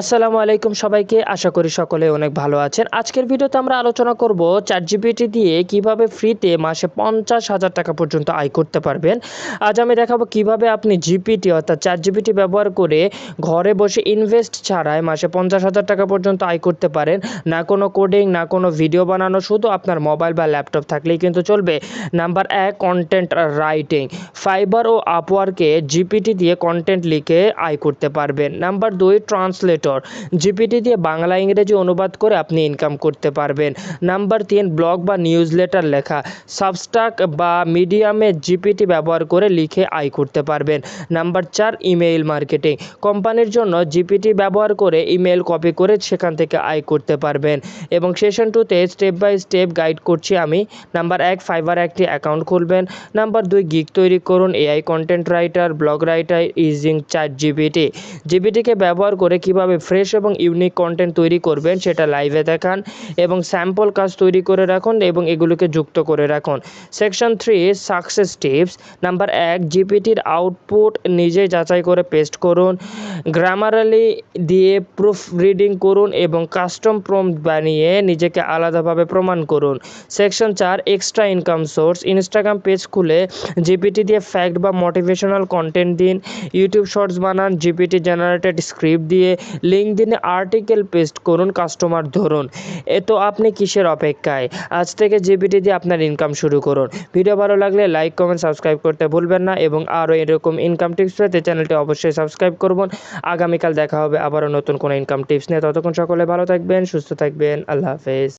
আসসালামু আলাইকুম সবাইকে। আশা করি সকলে অনেক ভালো আছেন। আজকের ভিডিওতে আমরা আলোচনা করব চার জিবিটি দিয়ে কীভাবে ফ্রিতে মাসে পঞ্চাশ হাজার টাকা পর্যন্ত আয় করতে পারবেন। আজ আমি দেখাবো কীভাবে আপনি জিপিটি অর্থাৎ চার জিবিটি ব্যবহার করে ঘরে বসে ইনভেস্ট ছাড়াই মাসে পঞ্চাশ হাজার টাকা পর্যন্ত আয় করতে পারেন। না কোনো কোডিং না কোনো ভিডিও বানানো, শুধু আপনার মোবাইল বা ল্যাপটপ থাকলেই কিন্তু চলবে। নাম্বার এক কন্টেন্ট রাইটিং ফাইবার ও আপওয়ার্কে জিপিটি দিয়ে কন্টেন্ট লিখে আয় করতে পারবেন। নাম্বার দুই ট্রান্সলেটর জিপিটি দিয়ে বাংলা ইংরেজি অনুবাদ করে আপনি ইনকাম করতে পারবেন। নাম্বার তিন ব্লগ বা নিউজ লেটার লেখা। সাবস্টাক বা মিডিয়ামে জিপিটি ব্যবহার করে লিখে আয় করতে পারবেন। নাম্বার চার ইমেইল মার্কেটিং কোম্পানির জন্য জিপিটি ব্যবহার করে ইমেল কপি করে সেখান থেকে আয় করতে পারবেন। এবং সেশন টুতে স্টেপ বাই স্টেপ গাইড করছি আমি। নাম্বার এক ফাইবার একটি অ্যাকাউন্ট খুলবেন। নাম্বার দুই গিগ তৈরি করুন। AI content writer blog writer using ChatGPT জিবিটিকে ব্যবহার করে কীভাবে ফ্রেশ এবং ইউনিক কন্টেন্ট তৈরি করবেন, সেটা লাইভে দেখান এবং স্যাম্পল কাজ তৈরি করে রাখুন এবং এগুলোকে যুক্ত করে রাখুন। Section three success tips number এক জিপিটির আউটপুট নিজে যাচাই করে পেস্ট করুন। গ্রামারালি দিয়ে প্রুফ রিডিং করুন এবং কাস্টম প্রম বানিয়ে নিজেকে আলাদাভাবে প্রমাণ করুন। সেকশন চার extra income source Instagram page খুলে জিপিটি দিয়ে ফ্যাক্ট বা মোটিভেশনাল কন্টেন্ট দিন। ইউটিউব শর্টস বানান। জিপিটি জেনারেটেড স্ক্রিপ্ট দিয়ে লিঙ্ক দিনে আর্টিকেল পেস্ট করুন কাস্টমার ধরুন। এ তো আপনি কিসের অপেক্ষায়? আজ থেকে জিপিটি দিয়ে আপনার ইনকাম শুরু করুন। ভিডিও ভালো লাগলে লাইক কমেন্ট সাবস্ক্রাইব করতে ভুলবেন না এবং আরও এরকম ইনকাম টিপস পেতে চ্যানেলটি অবশ্যই সাবস্ক্রাইব করবেন আগামীকাল দেখা হবে আবারও নতুন কোনো ইনকাম টিপস নিয়ে। ততক্ষণ সকলে ভালো থাকবেন, সুস্থ থাকবেন। আল্লাহ হাফেজ।